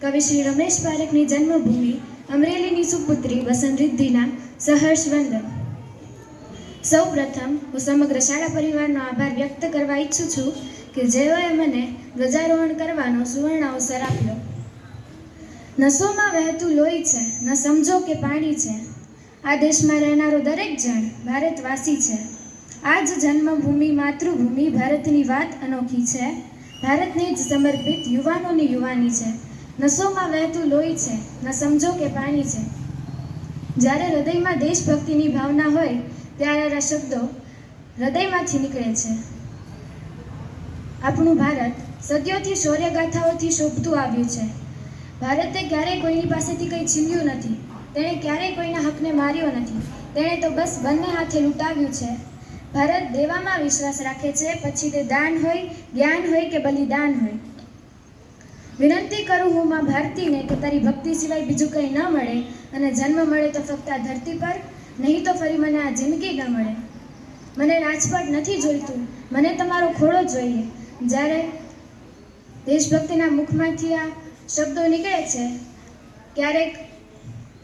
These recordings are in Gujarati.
કવિ શ્રી રમેશ પારેખની જન્મભૂમિ, અમરેલીની સુપુત્રી વસંત રિદ્ધિના સહર્ષ વંદન. સૌ પ્રથમ હું સમગ્ર શાળા પરિવારનો આભાર વ્યક્ત કરવા ઈચ્છું છું કે જેઓએ મને ધ્વજારોહણ કરવાનો સુવર્ણ અવસર આપ્યો. નસોમાં વહેતું લોહી છે, ન સમજો કે પાણી છે. આ દેશમાં રહેનારો દરેક જણ ભારતવાસી છે. આ જ જન્મભૂમિ, માતૃભૂમિ, ભારતની વાત અનોખી છે. ભારતને જ સમર્પિત યુવાનોની યુવાની છે. નસોમાં વહેતું લોહી છે. ન સમજો કે પાણી છે. જ્યારે હૃદયમાં દેશભક્તિની ભાવના હોય, ત્યારે આ શબ્દો હૃદયમાંથી નીકળે છે. આપણું ભારત સદીઓથી શૌર્યગાથાઓથી શોભતું આવ્યું છે. ભારતે ક્યારેય કોઈની પાસેથી કંઈ છીનવ્યું નથી. તેણે ક્યારેય કોઈના હકને માર્યો નથી. તેણે તો બસ બંને હાથે લૂંટાવ્યું છે. ભારત દેવામાં વિશ્વાસ રાખે છે, પછી તે દાન હોય, જ્ઞાન હોય કે બલિદાન હોય? વિનંતી કરું હું માં ભારતીને કે તારી ભક્તિ સિવાય બીજું કંઈ ન મળે અને જન્મ મળે તો ફક્ત આ ધરતી પર, નહીં તો ફરી મને આ જિંદગી ન મળે. મને રાજપાટ નથી જોઈતું, મને તમારો ખોળો જોઈએ. જ્યારે દેશભક્તિના મુખમાંથી આ શબ્દો નીકળે છે, ક્યારેક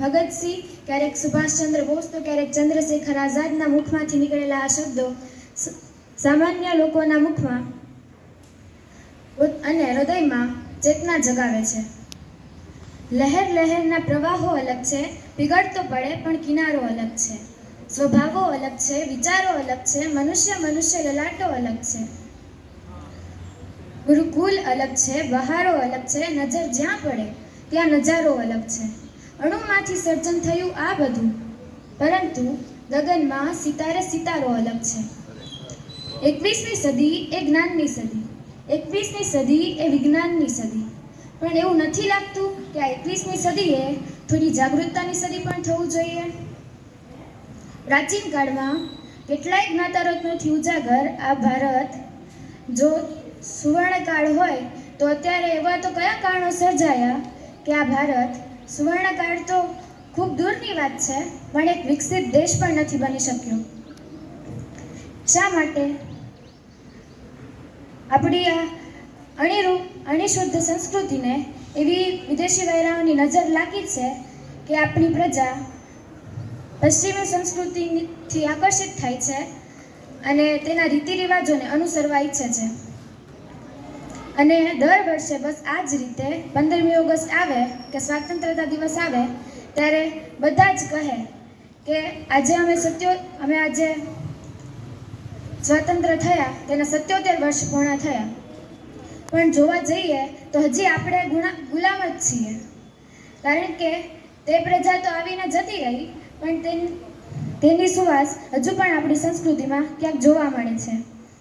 ભગતસિંહ, ક્યારેક સુભાષચંદ્ર બોઝ તો ક્યારેક ચંદ્રશેખર આઝાદના મુખમાંથી નીકળેલા આ શબ્દો સામાન્ય લોકોના મુખમાં અને હૃદયમાં ચેતના જગાવે છે. લહેર લહેરના પ્રવાહો અલગ છે, પીગળતો પડે પણ કિનારો અલગ છે. સ્વભાવો અલગ છે, વિચારો અલગ છે, મનુષ્ય મનુષ્ય લલાટો અલગ છે. ગુરુકુલ અલગ છે, બહારો અલગ છે, નજર જ્યાં પડે ત્યાં નજારો અલગ છે. અણુમાંથી સર્જન થયું આ બધું. પરંતુ ગગનમાં સિતારે સિતારો અલગ છે. એકવીસમી સદી એ જ્ઞાનની સદી. એકવીસમી સદી એ વિજ્ઞાનની સદી. પણ એવું નથી લાગતું કે આ એકવીસમી સદીએ થોડી જાગૃતતાની સદી પણ થવું જોઈએ. પ્રાચીન કાળમાં કેટલાય જ્ઞાતારત્નોથી ઉજાગર આ ભારત જો સુવર્ણકાળ હોય તો અત્યારે એવા તો કયા કારણો સર્જાયા કે આ ભારત સુવર્ણકાળ તો ખૂબ દૂરની વાત છે, પણ એક વિકસિત દેશ પણ નથી બની શક્યો. શા માટે? આપણી આ અણીરૂ, અણીશુદ્ધ સંસ્કૃતિને એવી વિદેશી વૈરાઓની નજર લાગી છે કે આપણી પ્રજા પશ્ચિમી સંસ્કૃતિથી આકર્ષિત થાય છે અને તેના રીતિ રિવાજોને અનુસરવા ઈચ્છે છે. અને દર વર્ષે બસ આ જ રીતે પંદરમી ઓગસ્ટ આવે કે સ્વાતંત્રતા દિવસ આવે, ત્યારે બધા જ કહે કે આજે અમે સત્યો, અમે આજે સ્વતંત્ર થયા, તેના સત્યોતેર વર્ષ પૂર્ણ થયા. પણ જોવા જઈએ તો હજી આપણે ગુણા, ગુલામ જ છીએ. કારણ કે તે પ્રજા તો આવીને જતી રહી, પણ તેની તેની સુવાસ હજુ પણ આપણી સંસ્કૃતિમાં ક્યાંક જોવા મળે છે.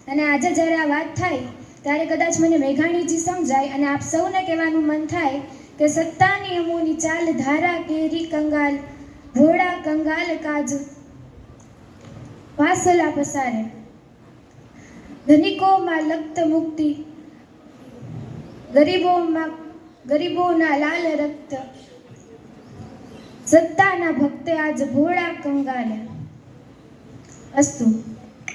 અને આજે જ્યારે આ વાત થાય ત્યારે કદાચ મને મેઘાણીજી સમજાય અને આપ સૌને કહેવાનું મન થાય કે સત્તાની નિયમોની ચાલ ધારા કેરી કંગાલ ઘોડા કંગાલ કાજ. વાસલા પસારે ધનિકોમાં લક્ત મુક્તિ, ગરીબોમાં, ગરીબોના લાલ રક્ત. સત્તાના ભક્તે આજ ભોળા કંગાલ. અસ્તુ.